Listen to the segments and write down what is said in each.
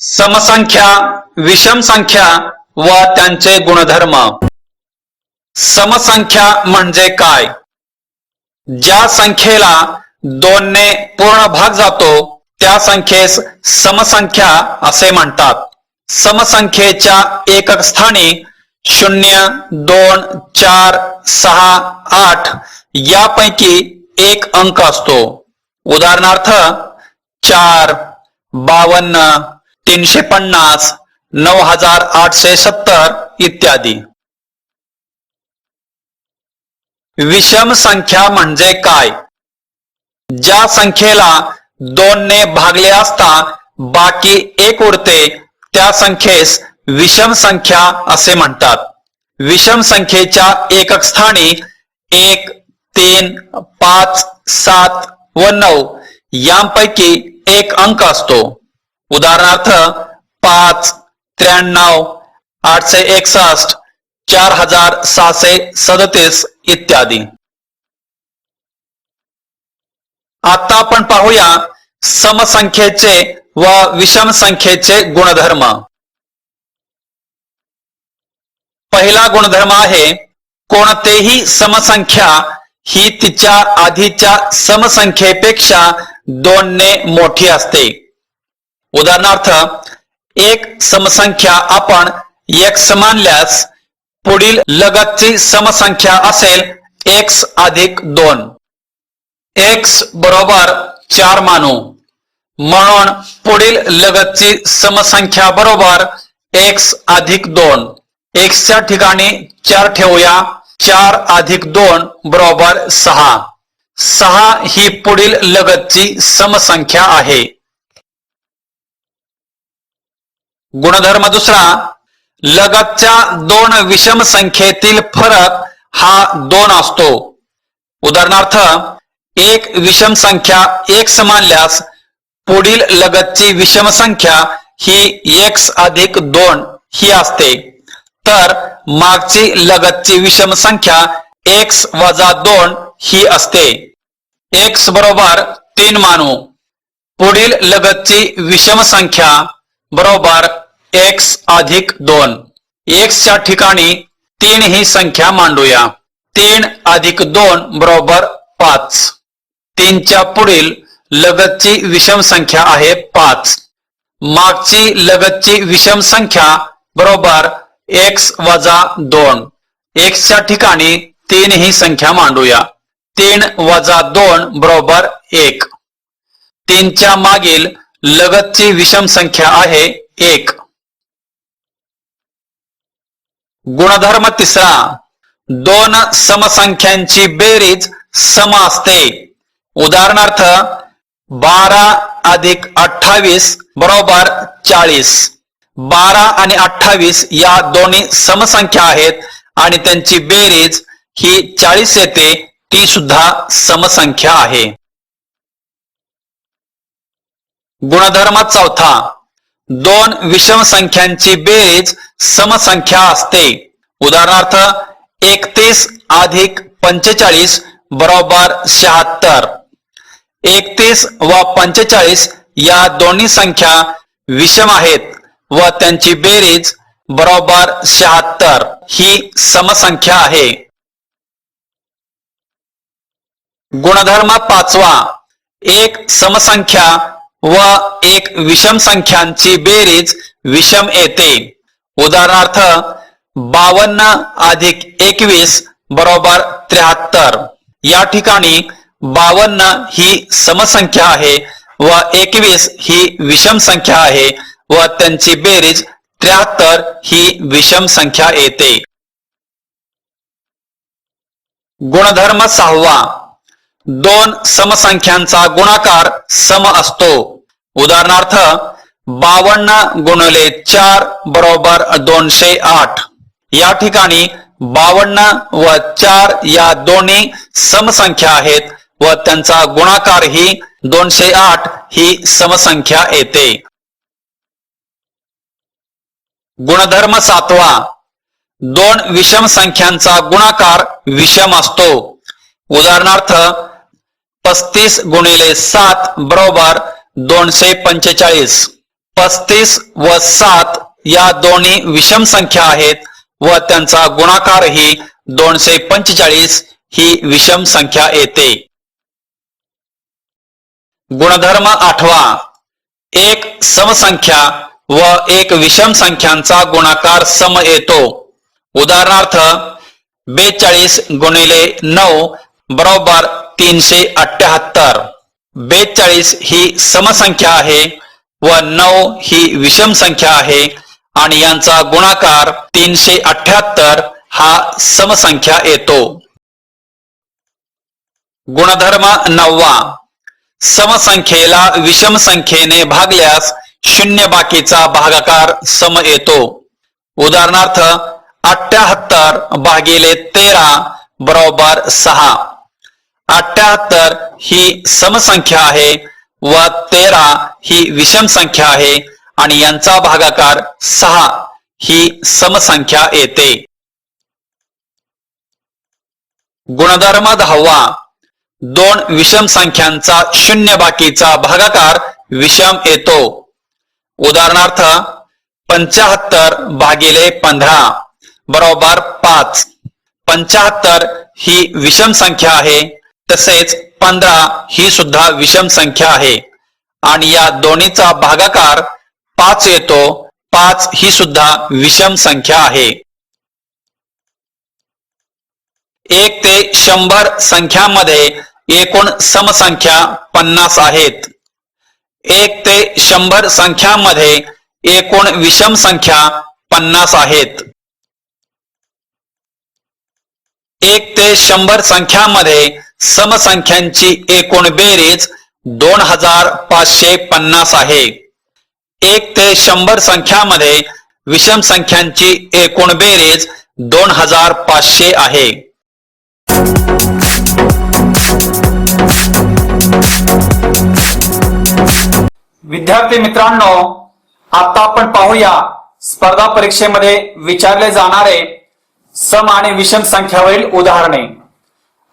समसंख्या विषम संख्या व त्यांचे गुणधर्म. समसंख्या म्हणजे काय? ज्या संख्येला दोनने पूर्ण भाग जातो त्या संख्येस समसंख्या असे म्हणतात. समसंख्येच्या एकक स्थानी शून्य दोन चार सहा आठ यापैकी एक अंक असतो. उदाहरणार्थ चार बावन्न तीनशे पन्नास नऊ हजार आठशे सत्तर इत्यादी. विषम संख्या म्हणजे काय? ज्या संख्येला दोनने भागले असता बाकी एक उरते त्या संख्येस विषम संख्या असे म्हणतात. विषम संख्येच्या एकक स्थानी एक तीन पाच सात व नऊ यांपैकी एक अंक असतो. उदाहरणार्थ पाच त्र्याण्णव आठशे एकसष्ट चार हजार सहाशे सदतीस इत्यादी. आता आपण पाहूया समसंख्येचे व विषम संख्येचे गुणधर्म. पहिला गुणधर्म आहे कोणतेही समसंख्या ही तिच्या आधीच्या समसंख्येपेक्षा दोनने मोठी असते. उदाहरणार्थ एक समसंख्या आपण एक्स मानल्यास पुढील लगतची समसंख्या असेल एक्स अधिक दोन. एक्स बरोबर चार मानू. म्हणून पुढील लगतची समसंख्या बरोबर एक्स अधिक दोन. एक्सच्या ठिकाणी चार ठेवूया. चार अधिक दोन बरोबर सहा. सहा ही पुढील लगतची समसंख्या आहे. गुणधर्म दुसरा लगतच्या दोन विषम संख्येतील फरक हा दोन असतो. उदाहरणार्थ एक विषम संख्या एक मानल्यास पुढील लगतची विषम संख्या ही एक्स अधिक दोन ही असते. तर मागची लगतची विषम संख्या एक्स वजा दोन ही असते. एक्स बरोबर तीन मानू. पुढील लगतची विषम संख्या बरोबर एक्स अधिक दोन. एक्सच्या ठिकाणी तीन ही संख्या मांडूया. तीन अधिक दोन बरोबर पाच. तीनच्या पुढील लगतची विषम संख्या आहे पाच. मागची लगतची विषम संख्या बरोबर एक्स वजा दोन. एक्सच्या ठिकाणी तीन ही संख्या मांडूया. तीन वजा दोन बरोबर एक. तीनच्या मागील लगतची विषम संख्या आहे एक. गुणधर्म तिसरा दोन समसंख्यांची बेरीज सम असते. उदाहरणार्थ बारा अधिक अठ्ठावीस बरोबर चाळीस. बारा आणि अठ्ठावीस या दोन्ही समसंख्या आहेत आणि त्यांची बेरीज ही चाळीस येते ती सुद्धा समसंख्या आहे. गुणधर्म चौथा. दोन विषम संख्यांची बेरीज समसंख्या असते. उदाहरणार्थ एकतीस अधिक पंचेचाळीस बरोबर शहात्तर. एकतीस व पंचेचाळीस या दोन्ही संख्या विषम आहेत व त्यांची बेरीज बरोबर शहात्तर. ही समसंख्या आहे. गुणधर्म पाचवा. एक समसंख्या व एक विषम संख्यांची बेरीज विषम येते. उदाहरणार्थ बावन्न अधिक एकवीस बरोबर त्र्याहत्तर. या ठिकाणी बावन्न ही समसंख्या आहे व एकवीस ही विषम संख्या आहे व त्यांची बेरीज त्र्याहत्तर ही विषम संख्या येते. गुणधर्म सहावा. दोन समसंख्यांचा गुणाकार सम असतो. उदाहरणार्थ बावन्न गुणले चार बरोबर दोनशे आठ. या ठिकाणी बावन्न व चार या दोन्ही समसंख्या आहेत व त्यांचा गुणाकार ही दोनशे आठ ही समसंख्या येते. गुणधर्म सातवा. दोन विषम संख्यांचा गुणाकार विषम असतो. उदाहरणार्थ पस्तीस गुणिले सात बरोबर दोनशे पंचेचाळीस. पस्तीस व सात या दोन्ही विषम संख्या आहेत व त्यांचा गुणाकार ही दोनशे पंचेचाळीस ही विषम संख्या येते. गुणधर्म आठवा. एक समसंख्या व एक विषम संख्यांचा गुणाकार सम येतो. उदाहरणार्थ बेचाळीस गुणिले नऊ बरोबर तीनशे अठ्याहत्तर. बेचाळीस ही समसंख्या आहे व नऊ ही विषम संख्या आहे आणि यांचा गुणाकार तीनशे अठ्याहत्तर हा समसंख्या येतो. गुणधर्म नववा. समसंख्येला विषम संख्येने भागल्यास शून्य बाकीचा भागाकार सम येतो. उदाहरणार्थ अठ्याहत्तर भागिले तेरा बरोबर सहा. अठ्याहत्तर ही समसंख्या आहे व तेरा ही विषम संख्या आहे आणि यांचा भागाकार सहा ही समसंख्या येते. गुणधर्म दहावा दोन विषम संख्यांचा शून्य बाकीचा भागाकार विषम येतो. उदाहरणार्थ पंचाहत्तर भागिले पंधरा बरोबर पाच. पंचाहत्तर ही विषम संख्या आहे. तसेच पंधरा ही सुद्धा विषम संख्या आहे. आणि या दोन्हीचा भागाकार पाच येतो पाच ही सुद्धा विषम संख्या आहे. एक ते शंभर संख्यामध्ये एकूण समसंख्या पन्नास आहेत. एक ते शंभर संख्यामध्ये एकूण विषम संख्या पन्नास आहेत. एक ते शंभर संख्यामध्ये समसंख्यांची एकूण बेरीज दोन हजार पाचशे पन्नास आहे. एक ते शंभर संख्यामध्ये विषम संख्यांची एकूण बेरीज दोन हजार पाचशे आहे. विद्यार्थी मित्रांनो आता आपण पाहूया स्पर्धा परीक्षेमध्ये विचारले जाणारे सम आणि विषम संख्यावरील उदाहरणे.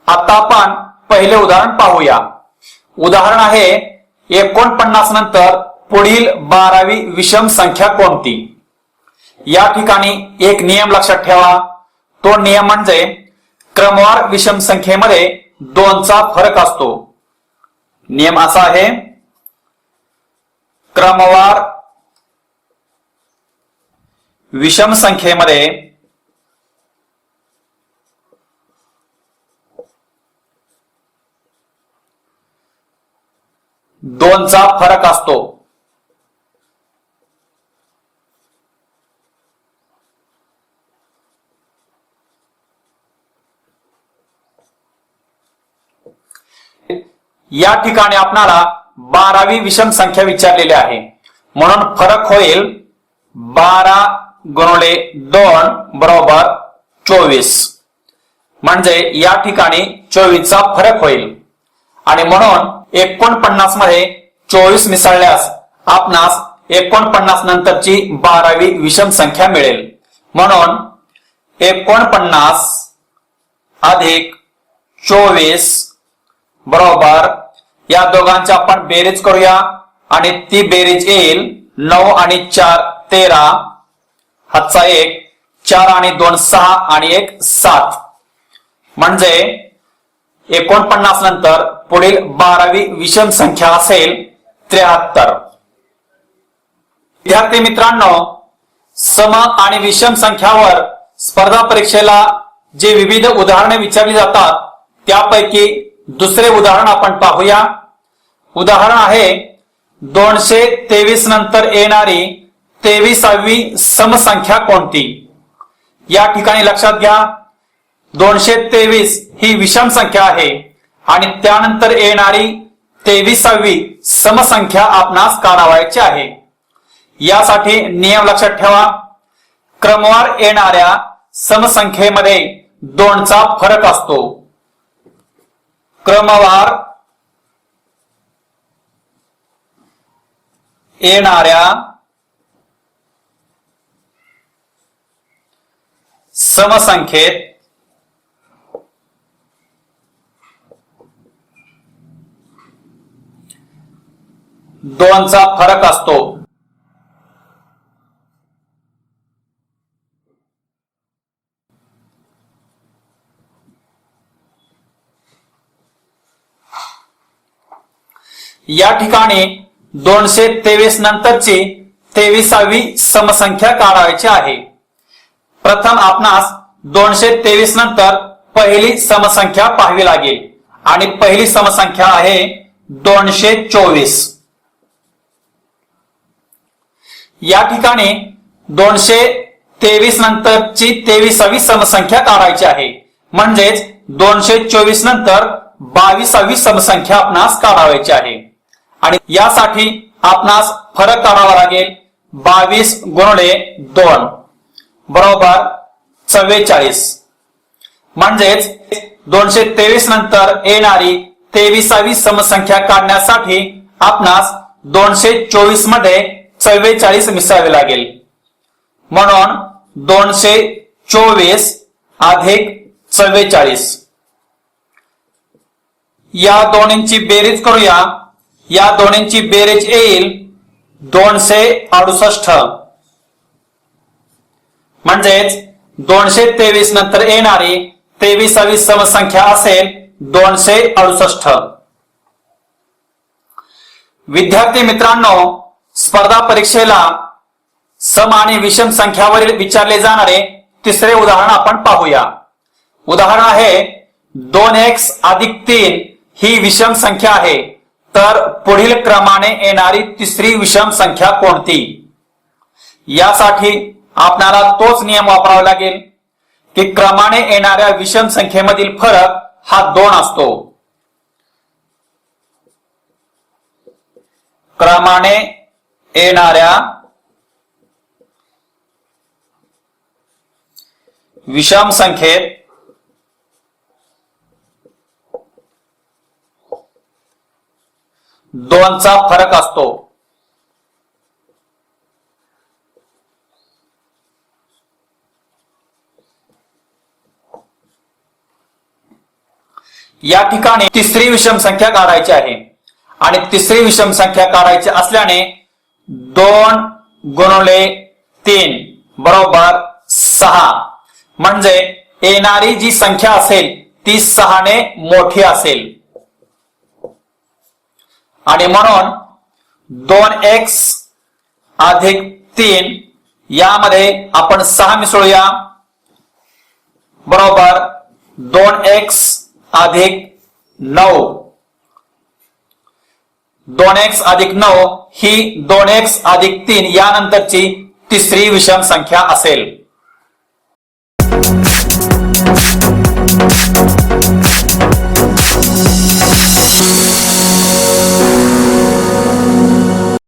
आता आपण पहिले उदाहरण पाहूया. उदाहरण आहे एकोणपन्नास नंतर पुढील बारावी विषम संख्या कोणती? या ठिकाणी एक नियम लक्षात ठेवा. तो नियम म्हणजे क्रमवार विषम संख्येमध्ये दोनचा फरक असतो. नियम असा आहे क्रमवार विषम संख्येमध्ये दोनचा फरक असतो. या ठिकाणी आपणाला बारावी विषम संख्या विचारलेली आहे. म्हणून फरक होईल बारा गुणले दोन बरोबर चोवीस. म्हणजे या ठिकाणी चोवीसचा फरक होईल. आणि म्हणून एकोणपन्नासमध्ये चोवीस मिसळल्यास आपणास एकोणपन्नास नंतरची बारावी विषम संख्या मिळेल. म्हणून एकोणपन्नास अधिक चोवीस बरोबर या दोघांची आपण बेरीज करूया आणि ती बेरीज येईल नऊ आणि चार तेरा हातचा एक चार आणि दोन सहा आणि एक सात. म्हणजे एकोणपन्नास नंतर पुढील बारावी विषम संख्या असेल त्र्याहत्तर. विद्यार्थी मित्रांनो सम आणि विषम संख्यावर स्पर्धा परीक्षेला जे विविध उदाहरणे विचारली जातात त्यापैकी दुसरे उदाहरण आपण पाहूया. उदाहरण आहे दोनशे तेवीस नंतर येणारी तेवीसावी समसंख्या कोणती? या ठिकाणी लक्षात घ्या. दोनशे तेवीस ही विषम संख्या आहे. आणि त्यानंतर येणारी तेविसावी समसंख्या आपणास काढावायची आहे. यासाठी नियम लक्षात ठेवा. क्रमवार येणाऱ्या समसंख्येमध्ये दोनचा फरक असतो. क्रमवार येणाऱ्या समसंख्येत दोनचा फरक असतो. या ठिकाणी दोनशे तेवीस नंतरची तेविसावी समसंख्या काढायची आहे. प्रथम आपणास दोनशे तेवीस नंतर पहिली समसंख्या पाहावी लागेल. आणि पहिली समसंख्या आहे दोनशे चोवीस. या ठिकाणी दोनशे तेवीस नंतरची तेविसावी समसंख्या काढायची आहे. म्हणजेच दोनशे चोवीस नंतर बावीसावी समसंख्या आपणास काढावायची आहे. आणि यासाठी आपणास फरक काढावा लागेल बावीस गुणले दोन बरोबर चव्वेचाळीस. म्हणजेच दोनशे तेवीस नंतर येणारी तेविसावी समसंख्या काढण्यासाठी आपणास दोनशे चोवीसमध्ये चव्वेचाळीस मिसावे लागेल. म्हणून दोनशे चोवीस अधिक चव्वेचाळीस. या दोन्हींची बेरीज करूया. या दोन्हींची बेरीज येईल दोनशे अडुसष्ट. म्हणजेच दोनशे तेवीस नंतर येणारी तेवीसावी समसंख्या असेल दोनशे अडुसष्ट. विद्यार्थी मित्रांनो स्पर्धा परीक्षेला सम आणि विषम संख्यावरील विचारले जाणारे तिसरे उदाहरण आपण पाहूया. उदाहरण आहे दोन एक्स अधिक तीन ही विषम संख्या आहे तर पुढील क्रमाने येणारी तिसरी विषम संख्या कोणती? यासाठी आपणाला तोच नियम वापरावा लागेल की क्रमाने येणाऱ्या विषम संख्येमधील फरक हा दोन असतो. क्रमाने येणाऱ्या विषम संख्येत दोनचा फरक असतो. या ठिकाणी तिसरी विषम संख्या काढायची आहे. आणि तिसरी विषम संख्या काढायची असल्याने दोन गुणले तीन बरोबर सहा. म्हणजे येणारी जी संख्या असेल ती सहाने मोठी असेल. आणि म्हणून दोन एक्स अधिक तीन यामध्ये आपण सहा मिसळूया. बरोबर दोन एक्स अधिक नऊ. दोन एक्स अधिक नऊ ही दोन एक्स अधिक तीन यानंतरची तिसरी विषम संख्या असेल.